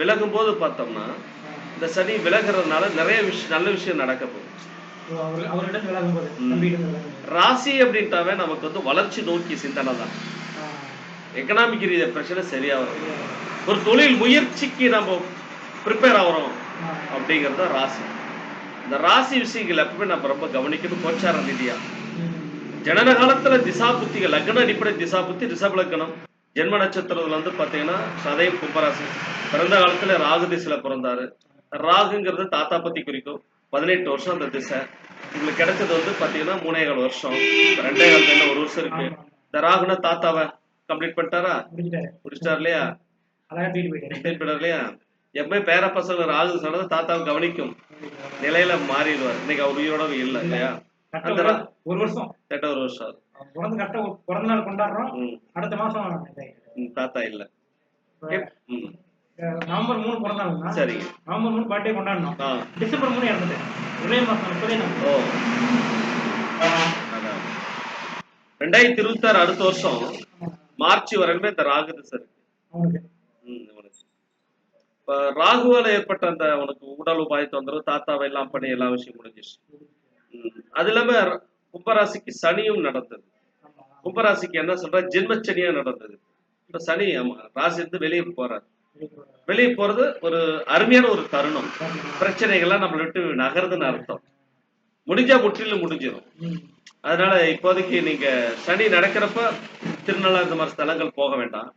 விலகும் போது பார்த்தோம்னா இந்த சனி விலகிறதுனால நிறைய விஷயம் நல்ல விஷயம் நடக்க போகுது. ராசி அப்படின்ட்டாவே நமக்கு வந்து வளர்ச்சி நோக்கி சிந்தனை தான். எக்கனாமிக் ரீதிய பிரச்சனை சரியா வரும் ஒரு தொழில் முயற்சிக்கு நம்ம ப்ரிப்பேர் ஆகிறோம் அப்படிங்கிறது ராசி. இந்த ராசி விஷயங்கள் எப்பவுமே நம்ம ரொம்ப கவனிக்கணும். கோச்சார ரீதியா. ஜனன காலத்துல திசா புத்திகள் லக்ன அடிப்படை திசா புத்தி ரிஷப லக்னம். ஜென்ம நட்சத்திரத்துல வந்து பாத்தீங்கன்னா சதயம் கும்பராசி. பிறந்த காலத்துல ராகு திசையில பிறந்தாரு. ராகுங்கிறது தாத்தா பத்தி குறிக்கும். பதினெட்டு வருஷம் அந்த திசை. உங்களுக்கு கிடைச்சது வந்து பாத்தீங்கன்னா மூணே கால் வருஷம் ரெண்டே என்ன ஒரு வருஷம் இருக்கு. இந்த ராகுனா தாத்தாவை கம்ப்ளீட் பண்ணிட்டாரா? முடிச்சிட்டார் இல்லையா? இல்லையா? எப்பவுமே பேர பசங்க ராகு சொன்னது தாத்தாவை கவனிக்கும். நிலையில மாறிடுவார். இன்னைக்கு அவர் உயிரோட இல்லை இல்லையா? ஒரு- வருஷம். கேட்ட ஒரு வருஷம். பிறந்து கரெக்டா பிறந்த நாள் கொண்டாடுறோம். அடுத்த மாசம் தாத்தா இல்ல. நவம்பர் மூணு பிறந்தாங்க சரி. நவம்பர் மூணு பர்த்டே கொண்டாடணும். டிசம்பர் மூணு இறந்துட்டேன் ஒரே மாசம் முப்பதே நாள் ஓ. ரெண்டாயிரத்தி இருபத்தி ஆறு அடுத்த வருஷம் மார்ச் வரைக்குமே இந்த ராகு திசை. இப்ப ராகுவால ஏற்பட்ட அந்த உனக்கு உடல் உபாய தொந்தரவு தாத்தாவை எல்லாம் பண்ணி எல்லா விஷயம் முடிஞ்சிச்சு அது இல்லாம கும்பராசிக்கு சனியும் நடந்தது. கும்பராசிக்கு என்ன சொல்ற? ஜென்மச்சனியா நடந்தது. இப்ப சனி ஆமா ராசி இருந்து வெளியே போறாரு. வெளியே போறது ஒரு அருமையான ஒரு தருணம். பிரச்சனைகள்லாம் நம்மளை விட்டு நகருதுன்னு அர்த்தம். முடிஞ்சா முற்றிலும் முடிஞ்சிடும். அதனால இப்போதைக்கு நீங்க சனி நடக்கிறப்ப திருநள்ளாறு இந்த மாதிரி ஸ்தலங்கள் போக வேண்டாம்.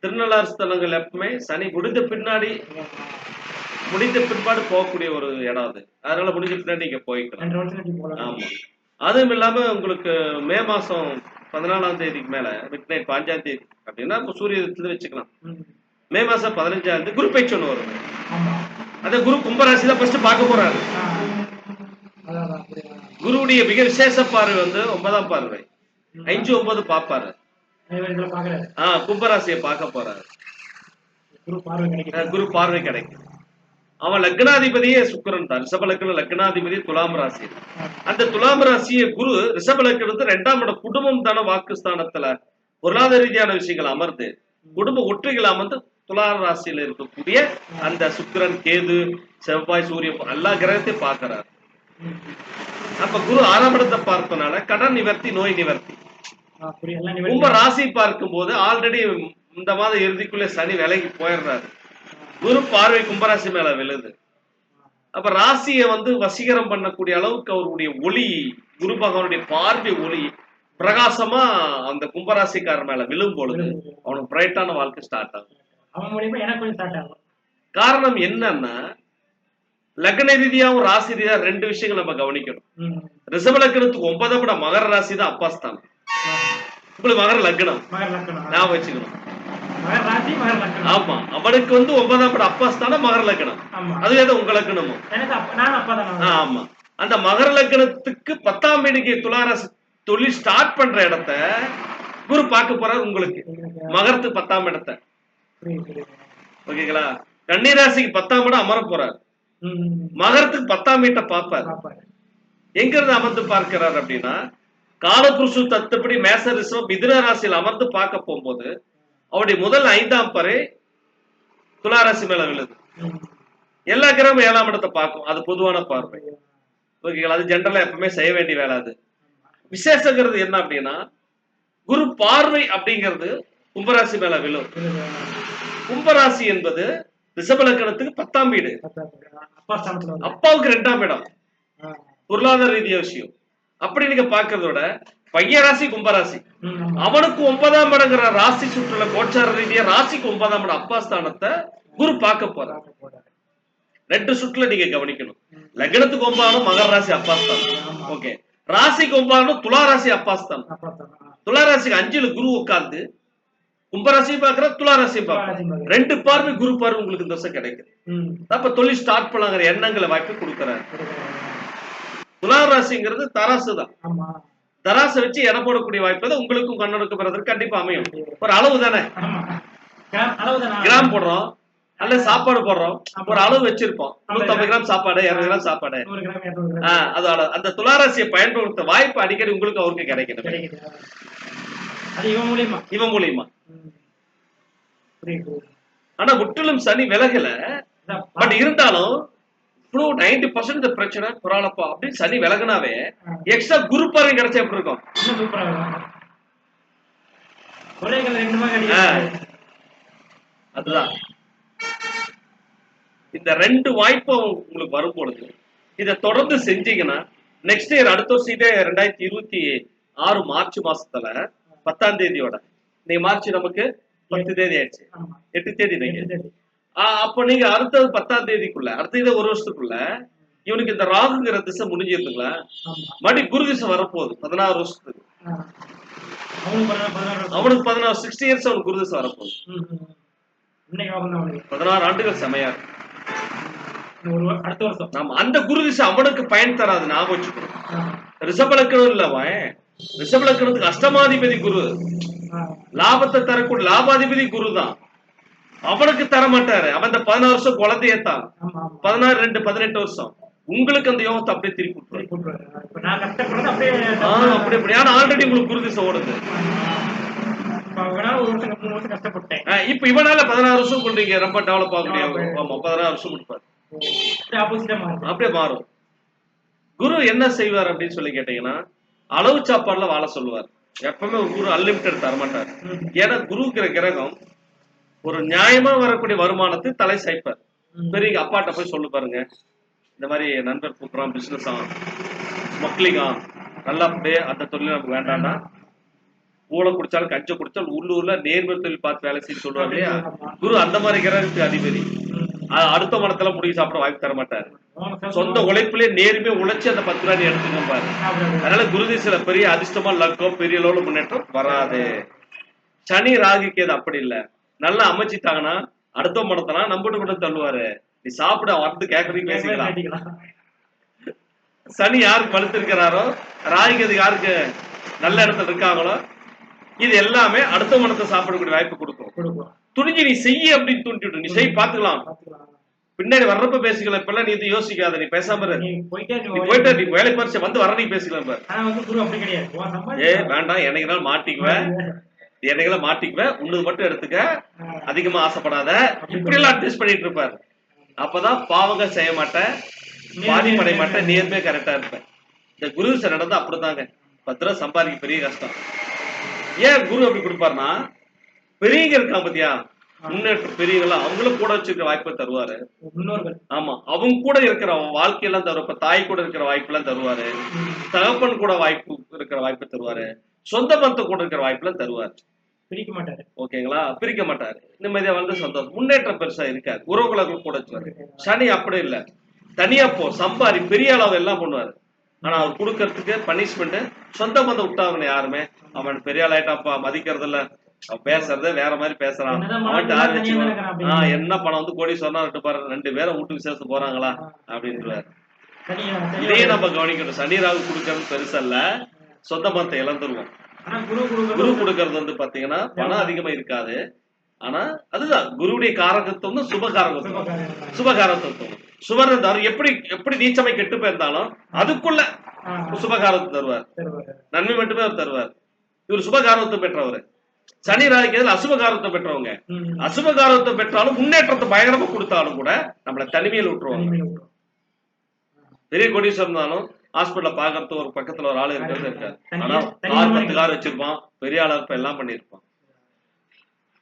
திருநள்ளாறு ஸ்தலங்கள் எப்பவுமே சனி முடிந்த பின்னாடி முடிந்த பிற்பாடு போகக்கூடிய ஒரு இடம் அது. அதனால முடிஞ்ச பின்னாடி நீங்க போய்க்கலாம். ஆமா. அதுவும் இல்லாம உங்களுக்கு மே மாசம் பதினாலாம் தேதிக்கு மேல மிட் நைட் பாஞ்சாம் தேதி அப்படின்னா இப்ப சூரியத்துல வச்சுக்கலாம். ம். மாசம் பதினஞ்சாம் தேதி குரு பயிற்சி ஒண்ணு வரும். அந்த குரு கும்பராசி தான் ஃபர்ஸ்ட் பார்க்க போறாரு. குருவுடைய மிக விசேஷ பார்வை வந்து ஒன்பதாம் பார்வை. அஞ்சு ஒன்பது பாக்குறாரு ஆஹ் கும்பராசியை பார்க்க போறாரு. குரு பார்வை கிடைக்கும் அவன் லக்னாதிபதியே சுக்கிரன் தான் ரிஷப லக்ன லக்னாதிபதி துலாம் ராசி அந்த துலாம் ராசியை குரு ரிஷப லக்னத்து ரெண்டாம் இடம் குடும்பம் தான வாக்குஸ்தானத்துல பொருளாதார ரீதியான விஷயங்கள் அமர்ந்து குடும்ப ஒற்றுகள் அமர்ந்து துலாம் ராசியில இருக்கக்கூடிய அந்த சுக்கிரன் கேது செவ்வாய் சூரியன் எல்லா கிரகத்தையும் பார்க்கறாரு ம். அப்ப குரு ஆறாம் இடத்தை பார்ப்பனால கடன் நிவர்த்தி நோய் நிவர்த்தி கும்ப. ராசி பார்க்கும் போது ஆல்ரெடி இந்த மாத இறுதிக்குள்ளே சனி விலகி போயிடுறாரு குரு பார்வை கும்பராசி மேல விழுது. அப்ப ராசியை வந்து வசீகரம் பண்ணக்கூடிய அளவுக்கு அவருடைய ஒளி குரு பகவானுடைய பார்வை ஒளி பிரகாசமா அந்த கும்பராசிக்காரர் மேல விழும் பொழுது அவனுக்கு பிரைட்டான வாழ்க்கை ஸ்டார்ட் ஆகும். காரணம் என்னன்னா லக்ன ரீதியாவும் ராசி ரீதியா ரெண்டு விஷயங்கள் நம்ம கவனிக்கணும். ம். ரிஷப லக்னத்துக்கு ஒன்பதாம் இடம் மகர ராசி தான் அப்பாஸ்தானம் ஆ. உங்களுக்கு மகர லக்னம். ஞாபகம் வச்சுக்கணும். மகர் மகர் லக்கணம் ஆமா அவனுக்கு வந்து ஒன்பதாம் இடம் அப்பாஸ்தானம் மகர லக்னம். ஆமா. அதுவே தான் உங்க அப்ப அப்பா ஆ, ஆமா. அந்த மகர லக்னத்துக்கு பத்தாம் வீடுக்கு துளாராசி தொழில் ஸ்டார்ட் பண்ற இடத்த குரு பார்க்க போறாரு உங்களுக்கு. மகரத்துக்கு பத்தாம் இடத்த. ஓகேங்களா? கன்னிராசிக்கு பத்தாம் இடம் அமர போறாரு. மகரத்துக்கு பத்தாம் வீட்டை பார்ப்பாரு. எங்க இருந்து அமர்ந்து பார்க்கிறார் அப்படின்னா காலபுருஷு தத்துப்படி மேச ரிஷபம் மிதுன ராசியில் அமர்ந்து பார்க்க போகும்போது அவருடைய முதல் ஐந்தாம் பறை துளாராசி மேல விழுது எல்லா கிரகமும் ஏழாம் இடத்தை பார்க்கும். அது பொதுவான பார்வை. ஓகேங்களா அது ஜென்ரலா எப்பவுமே செய்ய வேண்டிய வேலை அது. விசேஷங்கிறது என்ன அப்படின்னா குரு பார்வை அப்படிங்கிறது கும்பராசி மேல விழும். கும்பராசி என்பது ரிஷபலக்கணத்துக்கு பத்தாம் வீடு. அப்பாவுக்கு ரெண்டாம் இடம். பொருளாதார ரீதியா விஷயம். அப்படி நீங்க பாக்குறதோட விட பைய ராசி கும்பராசி அவனுக்கு ஒன்பதாம் இடங்கிற ராசி சுற்றுல கோச்சார ரீதியா ராசிக்கு ஒன்பதாம் இடம் அப்பா ஸ்தானத்தை குரு பார்க்க போறார். ரெண்டு சுற்றுல நீங்க கவனிக்கணும். லக்னத்துக்கு ஒன்பதாம் மகர ராசி அப்பா ஸ்தானம். ஓகே. ராசிக்கு ஒன்பதாம் துலா ராசி அப்பா ஸ்தானம். துலா ராசிக்கு அஞ்சுல குரு உட்கார்ந்து கும்பராசியும் பாக்குற துலா ராசியும் பாக்குற ரெண்டு பார்வை குரு பார்வை உங்களுக்கு இந்த வருஷம் கிடைக்குது. அப்ப தொழில் ஸ்டார்ட் பண்ணலாங்கிற எண்ணங்களை வாய்ப்பு கொடுக்குறாரு. துலா ராசிங்கிறது தராசு தான். தராசை வச்சு எடை போடக்கூடிய வாய்ப்பு உங்களுக்கும் கண்ணனுக்கும் பிறகு கண்டிப்பா அமையும். ஒரு அளவு தானே? கிராம் போடுறோம். அல்ல சாப்பாடு போடுறோம். ஒரு அளவு வச்சிருப்போம். நூத்தம்பது கிராம் சாப்பாடு இருநூறு கிராம் சாப்பாடு. ஆஹ் அதோட அந்த துளாராசியை பயன்படுத்த வாய்ப்பு அடிக்கடி உங்களுக்கு அவருக்கு கிடைக்கணும். இவன் மூலியமா? இவன். ஆனா முற்றிலும் சனி விலகல. பட் இருந்தாலும் இவ்வளவு நைன்டி பர்சன்ட் இந்த பிரச்சனை பரவாயில்லப்பா அப்படின்னு சனி விலகுனாவே எக்ஸ்ட்ரா குரு பார்வை கிடைச்சா எப்படி இருக்கும்? இன்னும் சூப்பரா. அதுதான். இந்த ரெண்டு வாய்ப்பும் உங்களுக்கு வரும் பொழுது இதை தொடர்ந்து செஞ்சீங்கன்னா நெக்ஸ்ட் இயர் அடுத்த வருஷம் இதே ரெண்டாயிரத்தி இருபத்தி ஆறு மார்ச் மாசத்துல பத்தாம் தேதியோட நீங்க மார்ச் நமக்கு பத்து தேதி ஆயிடுச்சு. எட்டு தேதி நீங்க அப்ப நீங்க அடுத்தது பத்தாம் தேதிக்குள்ள அடுத்த ஒரு வருஷத்துக்குள்ள இவனுக்கு இந்த ராகுங்கிற திசை முடிஞ்சிருந்துங்களா ஆமா. மறுபடி குரு திசை வரப்போகுது பதினாறு வருஷத்துக்கு. அவனுக்கு பதினாறு சிக்ஸ்டி இயர்ஸ் அவனுக்கு குரு திசை வரப்போகுது. பதினாறு ஆண்டுகள் செமையா இருக்கு. அடுத்த வருஷம். நாம அந்த குரு திசை அவனுக்கு பயன் தராது ஞாபகம் வச்சுக்கணும். ரிஷபலக்கணம் இல்ல அவன். ரிஷபலக்கணத்துக்கு அஷ்டமாதிபதி குரு. லாபத்தை தரக்கூடிய லாபாதிபதி குரு தான் அவனுக்கு தர மாட்டாரு. அவன் இந்த பதினாறு வருஷம் குழந்தையத்தான். பதினாறு ரெண்டு பதினெட்டு வருஷம். உங்களுக்கு அந்த யோகத்தை அப்படியே திருப்பி அப்படி அப்படி. ஆனா ஆல்ரெடி உங்களுக்கு குரு திசை ஓடுது இப்ப இவனால பதினாறு வருஷம் கொண்டீங்க ரொம்ப டெவலப் ஆக முடியாது. ஆமா. பதினாறு வருஷம் கொடுப்பாரு அப்படியே மாறும். குரு என்ன செய்வார் அப்படின்னு சொல்லி கேட்டீங்கன்னா அளவு சாப்பாடுல வாழ சொல்லுவார். எப்பவுமே குரு அன்லிமிட்டட் தரமாட்டார். ஏன்னா குருங்கிற கிரகம் ஒரு நியாயமா வரக்கூடிய வருமானத்தை தலை சாய்ப்பார். பெரிய அப்பாட்ட போய் சொல்லு பாருங்க. இந்த மாதிரி நண்பர் கூப்பிடுறான் பிசினஸ் ஆகும் ஆகும் நல்லா அப்படியே அந்த தொழில் நமக்கு வேண்டாம்னா ஊழ குடிச்சாலும் கஞ்ச குடிச்சாலும் உள்ளூர்ல நேர்மை தொழில் பார்த்து வேலை செய்ய சொல்லுவாங்க இல்லையா? குரு அந்த மாதிரி கிரகத்துக்கு அதிபதி. அடுத்த மனத்துல முடிவு சாப்பிட வாய்ப்பு தர மாட்டாரு சொந்த உழைப்பிலே நேர்மையா உழைச்சு அந்த பத்து ரூபாய் எடுத்துக்க பாரு. அதனால குருதிசில பெரிய அதிர்ஷ்டமா லக்கம் பெரிய அளவுல முன்னேற்றம் வராது. சனி ராகுக்கு இது அப்படி இல்ல. நல்லா அமைச்சிட்டாங்கன்னா அடுத்த மனத்தனா நம்பிட்டு மட்டும் தள்ளுவாரு. நீ சாப்பிட வந்து கேட்கறீங்க பேசிக்கலாம். சனி யாருக்கு படுத்திருக்கிறாரோ ராகுக்கு அது யாருக்கு நல்ல இடத்துல இருக்காங்களோ இது எல்லாமே அடுத்த மனத்தை சாப்பிடக்கூடிய வாய்ப்பு கொடுக்கும். துணிஞ்சு நீ செய்ய அப்படின்னு தூண்டிட்டு நீ செய் பாத்துக்கலாம். பின்னாடி வர்றப்ப பேசிக்கலாம். இப்பெல்லாம் நீ இது யோசிக்காத நீ பேசாம நீ போயிட்டே நீ வேலை பறிச்சு வந்து வர நீ பேசிக்கலாம் பாரு ஏ வேண்டாம். என்னைக்கு மாட்டிக்குவேன். என்னைக்கெல்லாம் மாட்டிக்குவேன் உன்னது மட்டும் எடுத்துக்க. அதிகமா ஆசைப்படாத. இப்படி எல்லாம் அட்ஜஸ்ட் பண்ணிட்டு இருப்பாரு. அப்பதான் பாவங்க செய்ய மாட்டேன் பாதி படைய மாட்டேன் நேர்மையா கரெக்டா இருப்பேன். இந்த குரு சார் நடந்தா அப்படிதாங்க. பத்து ரூபா சம்பாதிக்க பெரிய கஷ்டம். ஏன் குரு அப்படி கொடுப்பாருன்னா பெரியவங்க இருக்கான் பாத்தியா? முன்னேற்ற பெரியவங்களாம் அவங்களும் கூட வச்சிருக்கிற வாய்ப்பை தருவாரு. ஆமா அவங்க கூட இருக்கிற வாழ்க்கையெல்லாம் தருவாரு. இப்ப தாய் கூட இருக்கிற வாய்ப்பெல்லாம் தருவாரு. தகப்பன் கூட வாய்ப்பு இருக்கிற வாய்ப்பை தருவாரு. சொந்த பந்தம் கூட இருக்கிற வாய்ப்பெல்லாம் தருவாரு. பிரிக்க மாட்டாரு. ஓகேங்களா? பிரிக்க மாட்டாரு. நிம்மதியா வந்து சந்தோஷம். முன்னேற்றம் பெருசா இருக்காது. உறவுகளை கூட வச்சுவாரு சனி அப்படி இல்ல. தனியா போ. சம்பாரி. பெரிய அளவு எல்லாம் பண்ணுவாரு. ஆனா அவர் கொடுக்கறதுக்கு பனிஷ்மெண்ட் சொந்த பந்தம் விட்டாங்க யாருமே அவன் பெரிய ஆள் ஆயிட்டாப்பா மதிக்கிறது இல்ல. அவன் பேசுறதே வேற மாதிரி பேசுறான். ஆஹ் என்ன பணம் வந்து கோடி சொன்னா பாரு ரெண்டு பேரும் வீட்டுக்கு சேர்த்து போறாங்களா? அப்படின்றாரு. இதையே நம்ம கவனிக்கணும். சனி ராகு கொடுக்கறது பெருசல்ல. சொந்த பணத்தை இழந்துருவோம். குரு கொடுக்கறது வந்து பாத்தீங்கன்னா பணம் அதிகமா இருக்காது. ஆனா அதுதான் குருவுடைய காரகத்துவம் தான் சுபகாரகத்துவம். சுபகாரத்துவம் சுவர் இருந்தாலும் எப்படி எப்படி நீச்சமை கெட்டு போயிருந்தாலும் அதுக்குள்ள சுபகாரத்தை தருவார். நன்மை மட்டுமே அவர் தருவார். இவர் சுபகாரத்தை பெற்றவர். சனி ராகிக்கிறதுல அசுபகாரத்தை பெற்றவங்க. அசுபகாரத்தை பெற்றாலும் முன்னேற்றத்தை பயங்கரமா கொடுத்தாலும் கூட நம்மள தனிமையில் விட்டுருவாங்க பெரிய கோடீஸ்வரர் இருந்தாலும் ஹாஸ்பிட்டல்ல பாக்குறது ஒரு பக்கத்துல ஒரு ஆள் இருக்கிறது இருக்காது ஆனா கார் பத்து கார் வச்சிருப்பான். பெரிய ஆளா இருப்பான் எல்லாம் பண்ணிருப்பான்.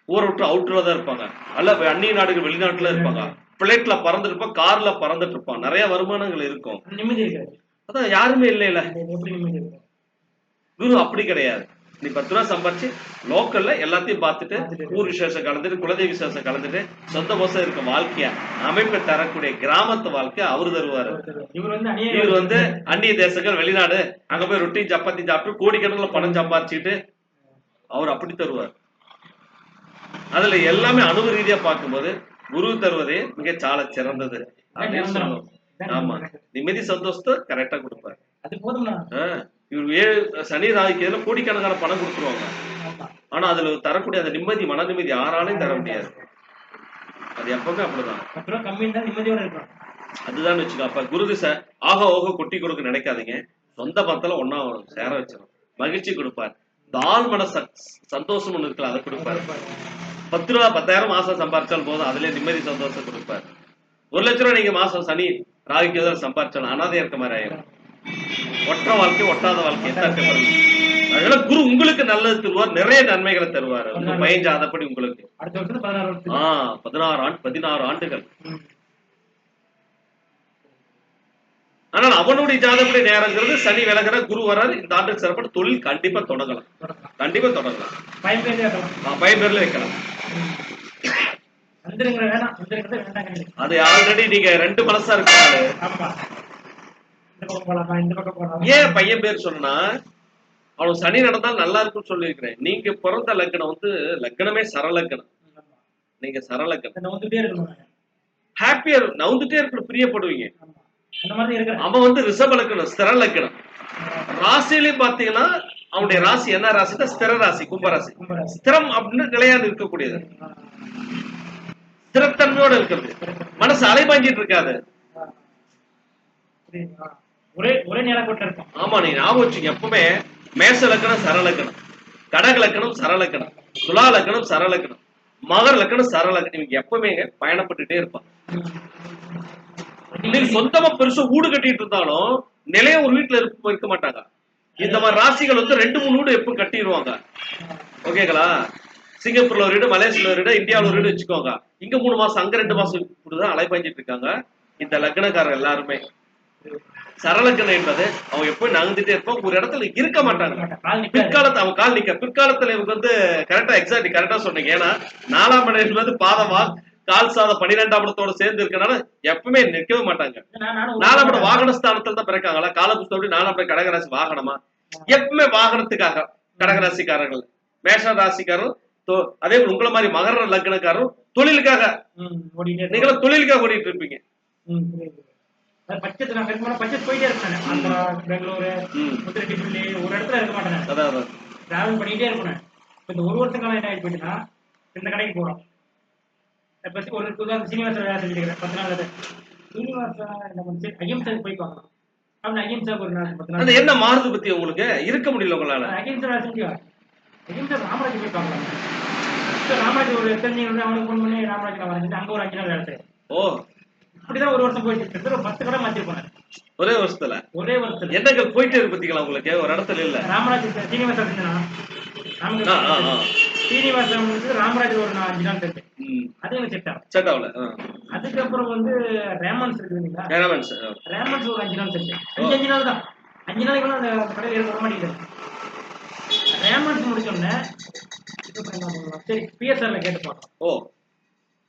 ஊரை விட்டு அவுட்டர்ல தான் இருப்பாங்க. அல்ல அந்நிய நாடுகள் வெளிநாட்டுல இருப்பாங்க. பிளைட்ல பறந்துட்டு இருப்பான் கார்ல பறந்துட்டு இருப்பான். நிறைய வருமானங்கள் இருக்கும். அதான் யாருமே இல்லையில. குரு அப்படி கிடையாது. நீ பத்து ரூபா சம்பாரிச்சு லோக்கல்ல எல்லாத்தையும் பார்த்துட்டு ஊர் விசேஷம் கலந்துட்டு குலதெய்வ விசேஷம் கலந்துட்டு சொந்த மோசம் இருக்க வாழ்க்கைய அமைப்பை தரக்கூடிய கிராமத்து வாழ்க்கை அவரு தருவாரு. இவர் வந்து அந்நிய தேசங்கள் வெளிநாடு அங்க போய் ரொட்டி சப்பாத்தி சாப்பிட்டு கோடிக்கணக்கில் பணம் சம்பாரிச்சுட்டு அவர் அப்படி தருவார். அதுல எல்லாமே அணுவு ரீதியா பார்க்கும்போது குரு தருவதே மிக சால சிறந்தது அப்படின்னு சொல்லணும். ஆமா. நிம்மதி சந்தோஷத்தை கரெக்டா கொடுப்பாரு. அது இவர் ஏழு சனி ராகிக்கு கோடிக்கணக்கான பணம் கொடுத்துருவாங்க. ஆனா அதுல தரக்கூடிய அந்த நிம்மதி மன நிம்மதி யாராலையும் தர முடியாது. அது எப்பவுமே அப்படிதான். அதுதான் வச்சுக்கோ. அப்ப குரு திசை ஆக ஓக கொட்டி கொடுக்க நினைக்காதீங்க. சொந்த பந்தத்துல ஒன்னா சேர வச்சிடும் மகிழ்ச்சி கொடுப்பார். தாழ் மன சந்தோஷம் ஒண்ணு இருக்குல்ல அதை கொடுப்பாரு. பத்து ரூபா பத்தாயிரம் மாசம் சம்பாரிச்சாலும் போதும். அதுல நிம்மதி சந்தோஷம் கொடுப்பாரு. ஒரு லட்ச ரூபா நீங்க மாசம் சனி ராகுக்கு எதாவது சம்பாரிச்சாலும் அனாதையா இருக்க மாதிரி ஆயிரும். ஒற்ற வாழ்க்கை ஒட்டாத வாழ்க்கை. அதனால குரு உங்களுக்கு நல்லது தருவார் நிறைய நன்மைகளை தருவார். ஜாதப்படி உங்களுக்கு. ஆஹ் பதினாறு ஆண்டு பதினாறு ஆண்டுகள். ஆனால் அவனுடைய ஜாதப்படி நேரங்கிறது சனி விலகிற குரு வராது இந்த ஆண்டுக்கு சிறப்பான தொழில் கண்டிப்பா தொடங்கலாம். கண்டிப்பா தொடங்கலாம். பயம் பேர்ல வைக்கலாம். அது ஆல்ரெடி நீங்க ரெண்டு மனசா போலாமா? ஏன் பையன் பேர் சொன்னா அவனுக்கு சனி நடந்தால் நல்லா இருக்கும்னு சொல்லியிருக்கிறேன். நீங்க பிறந்த லக்னம் வந்து லக்னமே சரலக்கணம். நீங்க சரலக்கணம். ஹாப்பியா நவுந்துட்டே இருக்கிற பிரியப்படுவீங்க. அவன் வந்து ரிஷப லக்கணம் ஸ்திர லக்கணம். ராசியிலையும் பாத்தீங்கன்னா அவனுடைய ராசி என்ன ராசினா ஸ்திர ராசி கும்பராசி ஸ்திரம் அப்படின்னு நிலையான இருக்கக்கூடியது. ஸ்திரத்தன்மையோட இருக்கிறது. மனசு அலைபாஞ்சிட்டு இருக்காது. ஆமா நீ ஞாபகம் வச்சுங்க எப்பவுமே மேச லக்கணம் சரலக்கணம் கடக லக்கணம் சரலக்கணம் துலா லக்கணம் சரலக்கணம் மகர லக்கணம் சரலக்கணம் இவங்க எப்பவுமே பயணப்பட்டுட்டே இருப்பான் இன்னைக்கு சொந்தமா பெருசா வீடு கட்டிட்டு இருந்தாலும் நிலைய ஒரு வீட்டுல இருக்க இருக்க மாட்டாங்க. இந்த மாதிரி ராசிகள் வந்து ரெண்டு மூணு வீடு எப்போ கட்டிடுவாங்க ஓகேங்களா? சிங்கப்பூர்ல ஒரு வீடு மலேசியால ஒரு வீடு இந்தியாவுல ஒரு வீடு வச்சுக்கோங்க. இங்க மூணு மாசம் அங்க ரெண்டு மாசம் இப்படிதான் அலைபாஞ்சிட்டு இருக்காங்க. இந்த லக்னக்காரர் எல்லாருமே. சரலக்கணம் என்பது அவங்க எப்பவும் நகர்ந்துட்டே இருப்பாங்க ஒரு இடத்துல இருக்க மாட்டாங்க. பிற்காலத்து அவன் கால் நிக்க பிற்காலத்துல இவங்க வந்து கரெக்டா எக்ஸாக்ட் கரெக்டா சொன்னீங்க. ஏன்னா நாலாம் இடம் வந்து பாதமா கால் சாதம் பன்னிரெண்டாம் இடத்தோட சேர்ந்து இருக்கனால எப்பவுமே நிற்கவே மாட்டாங்க. நாலாம் இடம் வாகன ஸ்தானத்துல தான் பிறக்காங்களா காலபுஸ்தோடி நாலாம் இடம் கடகராசி வாகனமா? எப்பவுமே வாகனத்துக்காக கடகராசிக்காரர்கள் மேஷ ராசிக்காரரும் தொ- அதே போல உங்களை மாதிரி மகர லக்னக்காரரும் தொழிலுக்காக. நீங்களும் தொழிலுக்காக ஓடிட்டு இருப்பீங்க. பட்சத்து நான் பட்சத்து போயிட்டே இருப்பேன். ஆந்திரா பெங்களூரு. முத்திரெட்டிப்பள்ளி ஒரு இடத்துல இருக்க மாட்டேன். அதான் டிராவல் பண்ணிட்டே இருப்பேன் இந்த ஒரு வருஷம் காலம் என்ன ஆகி போயிட்டுன்னா இந்த கடைக்கு போறோம். இப்ப ஒரு உதாரணம் சீனிவாச வேலை செஞ்சுக்கிறேன் பத்து நாள் அது சீனிவாசா என்ன பண்ணுச்சு? ஐஎம்சாக்கு போய் பார்க்கலாம் அப்படின்னு ஐஎம்சாக்கு ஒரு நாள் பத்து அது நாள் என்ன மாறுது பத்தி உங்களுக்கு? இருக்க முடியல உங்களால. அகிம்சா வேலை செஞ்சு அகிம்சா ராமராஜ் போய் பார்க்கலாம் ராமராஜ் ஒரு தெரிஞ்சவங்க வந்து அவனுக்கு ஃபோன் பண்ணி ராமராஜ் நான் வரேன் அங்க ஒரு அஞ்சு நாள் வேலை ஓ. இப்படிதான் ஒரு வருஷம் போயிட்டு இருக்கு. பத்து கடை மாத்திருப்பேன் நான். ஒரே வருஷத்துல? ஒரே வருஷத்துல. எண்ணங்கள் போயிட்டே இருக்கு பாத்தீங்களா உங்களுக்கு? ஒரு இடத்துல இல்ல? ராமராஜ் சீனிவாசன். சீனிவாசன் வந்து ராமராஜ் ஒரு அஞ்சு நாள் இருக்கு அது எனக்கு செட் ஆகும். செட் ஆகல. அதுக்கப்புறம் வந்து ரேமன்ஸ் இருக்கு இல்லைங்களா? டேனமெண்ட்ஸ் ரேமன்ஸ் ஒரு அஞ்சு நாள் செட் அஞ்சு அஞ்சு நாள் தான். அஞ்சு நாளைக்கு அந்த கடையில் இருக்க மாட்டேங்குது. ரேமன்ஸ் முடிச்சோடனே சரி பிஎஸ்ஆர்ல கேட்டு பார்க்கலாம் ஓ.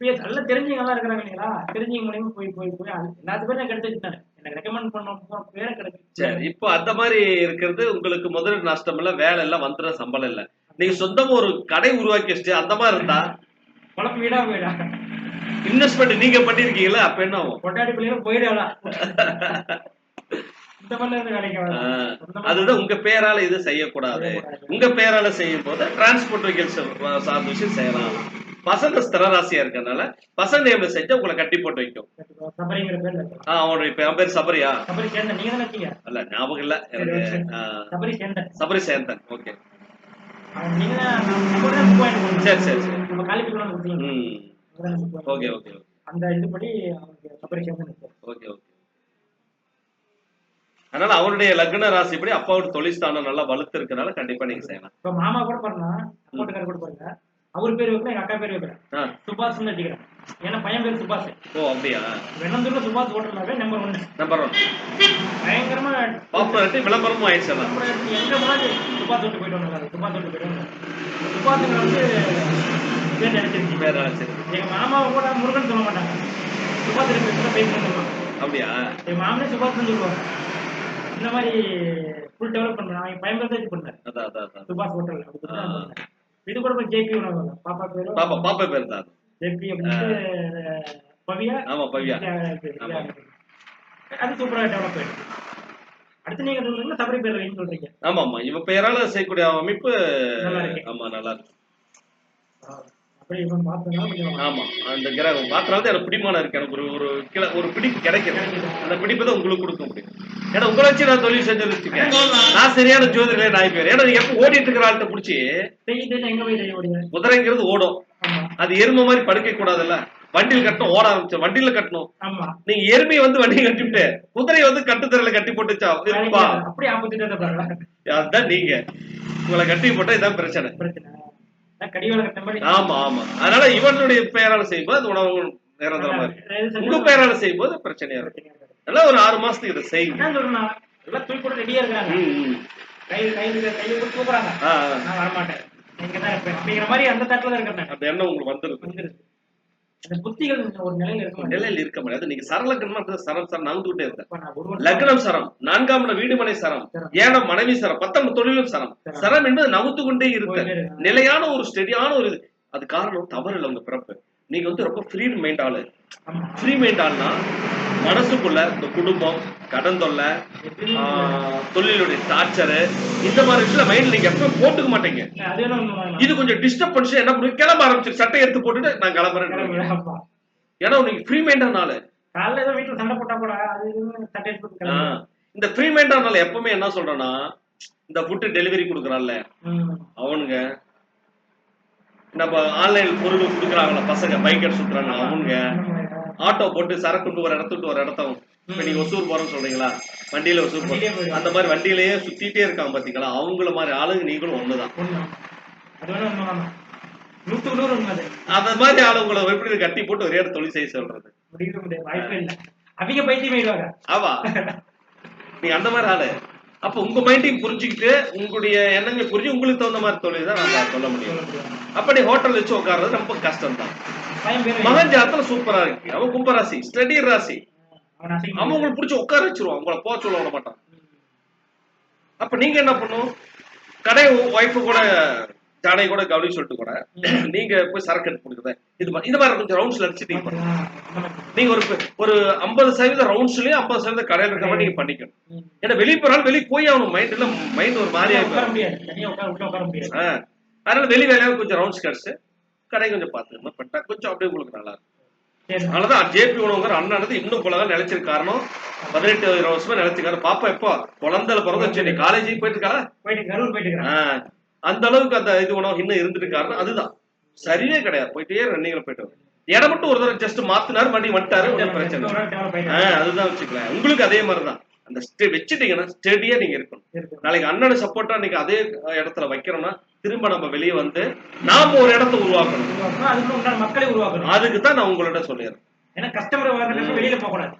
பிஎஸ் தெரிஞ்சவங்க எல்லாம் இருக்கிறாங்க இல்லைங்களா? தெரிஞ்சவங்க மூலியமா போய் போய் போய் எல்லாத்துக்குமே நான் கிடைச்சிட்டு தானே எனக்கு ரெக்கமெண்ட் பண்ண பேரை கிடைச்சு சரி இப்போ அந்த மாதிரி இருக்கிறது உங்களுக்கு முதல் நஷ்டம் இல்ல வேலை எல்லாம் வந்துட சம்பளம் இல்ல. நீங்க சொந்தமா ஒரு கடை உருவாக்கி வச்சுட்டு அந்த மாதிரி இருந்தா? குழப்பம் வீடா போயிடா இன்வெஸ்ட்மெண்ட் நீங்க பண்ணிருக்கீங்களா? அப்ப என்ன ஆகும்? கொண்டாடி பிள்ளைங்க போயிடலாம் அதுதான் உங்க பேரால இது செய்யக்கூடாது. உங்க பேரால செய்யும் போது டிரான்ஸ்போர்ட் வெஹிக்கிள்ஸ் சார்ந்த விஷயம் செய்யலாம். பசங்க ஸ்திரராசியா இருக்கறனால பசங்க நேம்ல செஞ்சா உங்களை கட்டி போட்டு வைக்கும். அவனுடைய பேர் சபரியா? அல்ல ஞாபகம் இல்ல. எனக்கு சபரி சேந்தன். ஓகே. சரி சரி சரி. ஓகே ஓகே அந்த சேர்ந்தன் இருக்கு. Okay okay. அதனால அவருடைய லக்ன ராசிப்படி அப்பாவோட தொழில் ஸ்தானம் நல்லா வலுத்து இருக்கனால கண்டிப்பா நீங்க செய்யலாம். இப்ப மாமா கூட பாருங்க அக்கௌண்ட்டுக்காரர் கூட பாருங்க அவர் பேர் வைக்கிறேன் எங்க அக்கா பேர் வைக்கிறேன் சுபாஷ் வச்சுக்கிறேன். ஏன்னா பையன் பேர் சுபாஷ். ஓ அப்படியா? வெள்ளந்தூர்ல சுபாஷ் ஓட்டுறதாவே நம்பர் ஒன்னு நம்பர் ஒன் பயங்கரமா பாப்புலாரிட்டி விளம்பரமும் ஆயிடுச்சு எங்க போனாலும் சுபாஷ் விட்டு போயிட்டு சுபாஷ் விட்டு போயிட்டு சுபாஷுங்க வந்து பேர் வேற சரி எங்க மாமாவை கூட முருகன் சொல்ல மாட்டாங்க. சுபாஷ் இருக்கு பேச சொல்லுவாங்க. அப்படியா? எங்க மாமனே சுபாஷ் சொல்லுவாங்க. இந்த மாதிரி ஃபுல் டெவலப் பண்றேன் அவன் பையன் பேர் தான் இது பண்ணேன் அதான் அதான் சுபாஷ் ஹோட்டல். பண்ணேன். இது கூட ஜேபி உணவு பாப்பா பேரு? பாப்பா பாப்பா பேர் தான். ஜேபி அப்படின்ட்டு பவியா? ஆமா பவ்யா. அது சூப்பரா டெவலப் ஆயிடுச்சு. அடுத்து நீங்க சொல்றீங்கன்னா சபரி பேர் வைன்னு சொல்றீங்க. ஆமா ஆமா. இவ பெயரால செய்யக்கூடிய அமைப்பு நல்லா இருக்கு. ஆமா நல்லா இருக்கு. ஆமா அந்த கிரகம் பாத்திரம் எனக்கு பிடிமானம் இருக்கு. எனக்கு ஒரு ஒரு ஒரு பிடிப்பு கிடைக்குது. அந்த பிடிப்பு தான் உங்களுக்கு கொடுக்க முடியும் ஏன்னா உங்களை வச்சு நான் தொழில் செஞ்சு வச்சுக்கேன். நான் சரியான ஜோதிடர்களே நான் பேர். ஏன்னா நீங்க எப்போ ஓடிட்டு இருக்கிற ஆள்கிட்ட பிடிச்சி? குதிரைங்கிறது ஓடும். அது எருமை மாதிரி படுக்க கூடாதுல்ல? வண்டியில் கட்டணும் ஓட ஆரம்பிச்சு வண்டியில கட்டணும். நீங்க எருமையை வந்து வண்டியை கட்டிவிட்டு குதிரையை வந்து கட்டுத்தரையில கட்டி போட்டுச்சா? அதுதான் நீங்க. உங்களை கட்டி போட்டா இதான் பிரச்சனை. ஆமா ஆமா. அதனால இவனுடைய பெயரால செய்யும்போது அது உணவு நிரந்தரமா இருக்கு. உங்க பெயரால செய்யும்போது பிரச்சனையா இருக்கும் அதெல்லாம் ஒரு ஆறு மாசத்துக்கு இதை செய்யுங்க. என்ன சொல்றேன்னா எல்லாம் தூக்கி போட்டு ரெடியா இருக்காங்க ம், ம். கை கை கையை போட்டு தூக்குறாங்க. ஆ, ஆ. நான் வரமாட்டேன். இங்க தான் இருப்பேன். அப்படிங்கிற மாதிரி அந்த தட்டுல தான் அந்த எண்ணம் உங்களுக்கு புத்திகள் ஒரு நிலையில இருக்க முடியாது நீங்க சரலக்கணமா அப்படி சரம் சரம் நகர்ந்துகிட்டே இருக்க. லக்னம் சரம் நான்காம் வீடுமனை சரம். ஏழம் மனைவி சரம் பத்தாம் தொழிலும் சரம். சரம். என்பது நகுத்து கொண்டே இருக்க. நிலையான ஒரு ஸ்டெடியான ஒரு இது. அது காரணம் தவறு இல்லை உங்க பிறப்பு. நீங்க வந்து ரொம்ப ஃப்ரீ மைண்ட் ஆளு. ஃப்ரீ மைண்ட் ஆள்னா மனசுக்குள்ள இந்த குடும்பம் கடன் தொல்லை தொழிலுடைய டார்ச்சரு இந்த மாதிரி விஷயத்துல மைண்ட் நீங்க எப்பவும் போட்டுக்க மாட்டீங்க. இது கொஞ்சம் டிஸ்டர்ப் பண்ணிச்சு என்ன பண்ணுங்க கிளம்ப ஆரம்பிச்சு சட்டை எடுத்து போட்டுட்டு நான் கிளம்புறேன். ஏன்னா நீங்க ஃப்ரீ கிளம்பு. இந்த ஃப்ரீ மைண்டானால எப்பவுமே என்ன சொல்றேன்னா இந்த ஃபுட்டு டெலிவரி கொடுக்குறான்ல. அவனுங்க நம்ம ஆன்லைன் பொருள் கொடுக்குறாங்களா பசங்க பைக்கர் சுத்துறாங்க அவனுங்க. ஆட்டோ போட்டு சரக்கு கொண்டு ஒரு இடத்துட்டு ஒரு இடத்த இப்ப நீங்க ஒசூர் போறோம்னு சொல்றீங்களா வண்டியில ஒசூர் போயிடும். அந்த மாதிரி வண்டியிலேயே சுத்திட்டே இருக்காங்க பாத்தீங்களா அவங்கள மாதிரி ஆளுங்க நீங்களும் ஒண்ணுதான். நூத்துக்கு நூறு. அந்த மாதிரி ஆளுங்களை எப்படி கட்டி போட்டு ஒரே தொழில் செய்ய சொல்றது. அவங்க பைத்தியம். ஆவா நீ அந்த மாதிரி ஆளு அப்ப உங்க மைண்டையும் புரிஞ்சுக்கிட்டு உங்களுடைய எண்ணங்களை புரிஞ்சு உங்களுக்கு தகுந்த மாதிரி தொழில் தான் நம்ம சொல்ல முடியும் சொல்ல முடியாது. அப்ப நீ ஹோட்டல் வச்சு உட்கார்றது ரொம்ப கஷ்டம் தான் மகன் ஜாதத்துல சூப்பரா இருக்கு. அவன் கும்பராசி ஸ்டடி ராசி. அவன் உங்களுக்கு பிடிச்சி உட்கார வச்சிருவான். உங்களை போக சொல்ல விட மாட்டான். அப்ப நீங்க என்ன பண்ணும்? கடை ஒய்ஃபு கூட ஜானை கூட கவனி சொல்லிட்டு கூட நீங்க போய் சரக்கு எடுத்து கொடுக்குறது இது இந்த மாதிரி கொஞ்சம் ரவுண்ட்ஸ்ல அந்த மாதிரி. நீங்க ஒரு ஒரு ஐம்பது சதவீதம் ரவுண்ட்ஸ்லயும் ஐம்பது சதவீதம் கடையில் இருக்க மாதிரி நீங்க பண்ணிக்கணும். ஏன்னா வெளியே போறாலும் வெளியே போய் ஆகணும். மைண்ட்ல மைண்ட் ஒரு மாதிரியா இருக்கும். அதனால வெளி வேலையாவது கொஞ்சம் ரவுண்ட்ஸ் கிடைச்சு. கடை கொஞ்சம் பார்த்துக்கணும் பட்டா கொஞ்சம் அப்படியே உங்களுக்கு நல்லா இருக்கும். அதனாலதான் ஜேபி உணவுங்கிற அண்ணானது இன்னும் போலதான் நிலைச்சிருக்க காரணம். பதினெட்டு இருபது வருஷமா நிலைச்சிருக்காரு பாப்பா எப்போ? குழந்தைல பிறந்துச்சு நீ காலேஜுக்கு போயிட்டு இருக்கா போயிட்டு கரூர் போயிட்டு இருக்கிறேன். அந்த அளவுக்கு அந்த இது உணவு இன்னும் இருந்துட்டு காரணம் அதுதான். சரியே கிடையாது. போயிட்டே ரன்னிங்ல போயிட்டு. இடம் மட்டும் ஒரு தடவை ஜஸ்ட் மாத்தினாரு மறுபடியும் வந்துட்டாரு ஒன்றும் பிரச்சனை ஒரு இல்லை. நாள் டெவலப் ஆயிட்டு ஆ, அதுதான் வச்சுக்கலாம் உங்களுக்கு அதே மாதிரிதான். அந்த ஸ்டே வச்சுட்டீங்கன்னா ஸ்டெடியா நீங்க இருக்கணும். இருக்கு. நாளைக்கு அண்ணனை சப்போர்ட்டா இன்னைக்கு அதே இடத்துல வைக்கிறோம்னா திரும்ப நம்ம வெளியே வந்து நாம ஒரு இடத்த உருவாக்கணும். அதுக்கு மக்களை உருவாக்கணும். அதுக்கு தான் நான் உங்கள்ட்ட சொல்லிடுறேன். ஏன்னா கஸ்டமர் வரதுக்கு வெளியில போக கூடாது.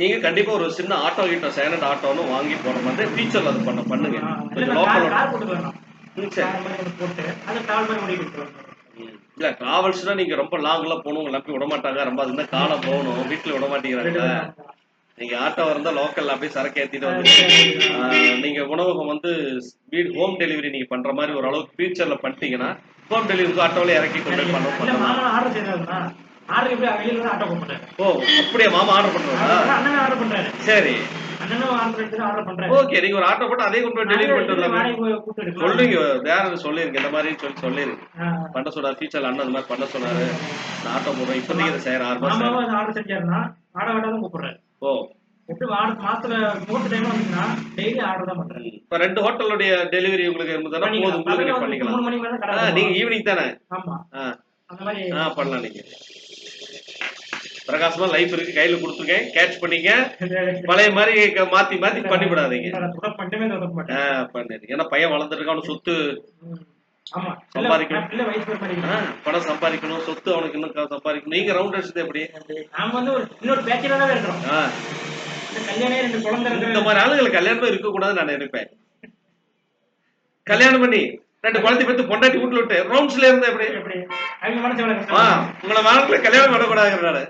நீங்க கண்டிப்பா ஒரு சின்ன ஆட்டோ கிட்ட செகண்ட் ஆட்டோன்னு வாங்கி போற மாதிரி ஃபீச்சர்ல அது பண்ண பண்ணுங்க. கொஞ்சம் லோக்கல் போட்டு அது மாதிரி. இல்ல டிராவல்ஸ்னா நீங்க ரொம்ப லாங்ல போகணும் உங்களை நம்பி விட மாட்டாங்க ரொம்ப அது இருந்தா காலை போகணும். வீட்டுல விட மாட்டேங்கிறாங்க நீங்க ஆட்டோ இருந்தா லோக்கல்ல அப்படியே சரக்கு ஏத்திட்டு வந்து நீங்க உணவகம் வந்து வீடு ஹோம் டெலிவரி நீங்க பண்ற மாதிரி ஒரு அளவுக்கு ஃபியூச்சர்ல பண்ணிட்டீங்கன்னா ஹோம் டெலிவரி ஆட்டோல இறக்கி கொண்டு போய் பண்ண பண்ணலாம். ஓ அப்படியே மாமா ஆர்டர் பண்றாரு. சரி. ஓகே நீங்க ஒரு ஆட்டோ போட்டு அதே கொண்டு போய் டெலிவரி பண்ணிட்டு சொல்லுங்க வேற சொல்லிருங்க இந்த மாதிரி சொல்லி சொல்லிருங்க. பண்ண சொன்னார் ஃபியூச்சர்ல அண்ணன் இந்த மாதிரி பண்ண சொன்னாரு. ஆட்டோ போடுறேன் இப்போதைக்கு செய்யற ஆறு மாசம் ஆர்டர் செஞ்சாருன்னா ஆடை கூப்பிடுறாரு. ஓ. மாசத்துல டைம் டெய்லி ஆர்டர் தான் இப்ப ரெண்டு ஹோட்டலுடைய டெலிவரி உங்களுக்கு இருந்ததுன்னா போதும். பண்ணிக்கலாம். உங்களுக்கு மூணு மேல கடை. நீங்க ஈவினிங் தானே? ஆமா. அந்த மாதிரி ஆ பண்ணலாம் நீங்க. பிரகாசமா லைஃப் இருக்கு. கையில கொடுத்துருக்கேன். கேட்ச் பண்ணீங்க பழைய மாதிரி மாத்தி மாத்தி பண்ணி விடாதீங்க தொடர் பண்ணிட்டுமே தொடர மாட்டேன். ஆ பண்ணிடுங்க. ஏன்னா பையன் வளர்ந்துருக்கான் சொத்து சம்பாதிக்கணும். பணம் சம்பாதிக்கணும் சொத்து அவனுக்கு இன்னும் சம்பாதிக்கணும். நீங்க ரவுண்ட் அடிச்சது எப்படி? நாம வந்து ஒரு இன்னொரு பேச்சுலராகவே இருக்கிறோம். இந்த மாதிரி ஆளுங்களை கல்யாணமே இருக்க கூடாதுன்னு நான் நினைப்பேன். கல்யாணம் பண்ணி ரெண்டு குழந்தை பத்து பொண்டாட்டி வீட்டுல விட்டு ரவுண்ட்ஸ்ல இருந்தா எப்படி? உங்களை வாழ்க்கையில கல்யாணம் பண்ணக்கூடாதுங்கிறனால.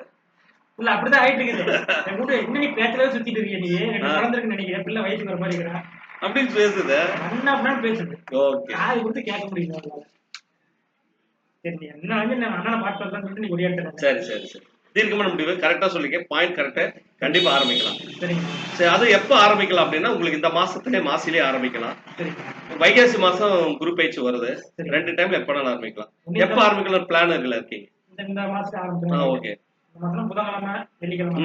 இல்ல அப்படிதான் ஆயிட்டு இருக்குது. என் கூட இன்னும் நீ பேச்சுலவே சுத்திட்டு இருக்கிய நீ? ரெண்டு ஆ. குழந்தை இருக்குன்னு நினைக்கிறேன் பிள்ளை வயசுக்கு வர மாதிரி இருக்கிறா அப்படின்னு பேசுது? அப்படின்னா பேசுது. ஓகே. காது கொடுத்து கேட்க முடியல. சரி என்ன வந்து நான் அண்ணனை நீ ஒடியாட்டு சரி சரி சரி. தீர்க்கமான முடிவு. கரெக்டா சொல்லிக்க. பாயிண்ட் கரெக்டா கண்டிப்பா ஆரம்பிக்கலாம். சரி. அது எப்ப ஆரம்பிக்கலாம் அப்படின்னா உங்களுக்கு இந்த மாசத்துலயே மாசிலே ஆரம்பிக்கலாம். வைகாசி மாசம் குரூப் பயிற்சி வருது. ரெண்டு டைம்ல எப்ப வேணாலும் ஆரம்பிக்கலாம். எப்ப ஆரம்பிக்கலாம் பிளான் இருக்குல்ல இருக்கீங்க இந்த மாசம் ஆ ஆரம்பிச்சிருக்கோம் ஓகே புதன்கிழமை வெள்ளிக்கிழமை.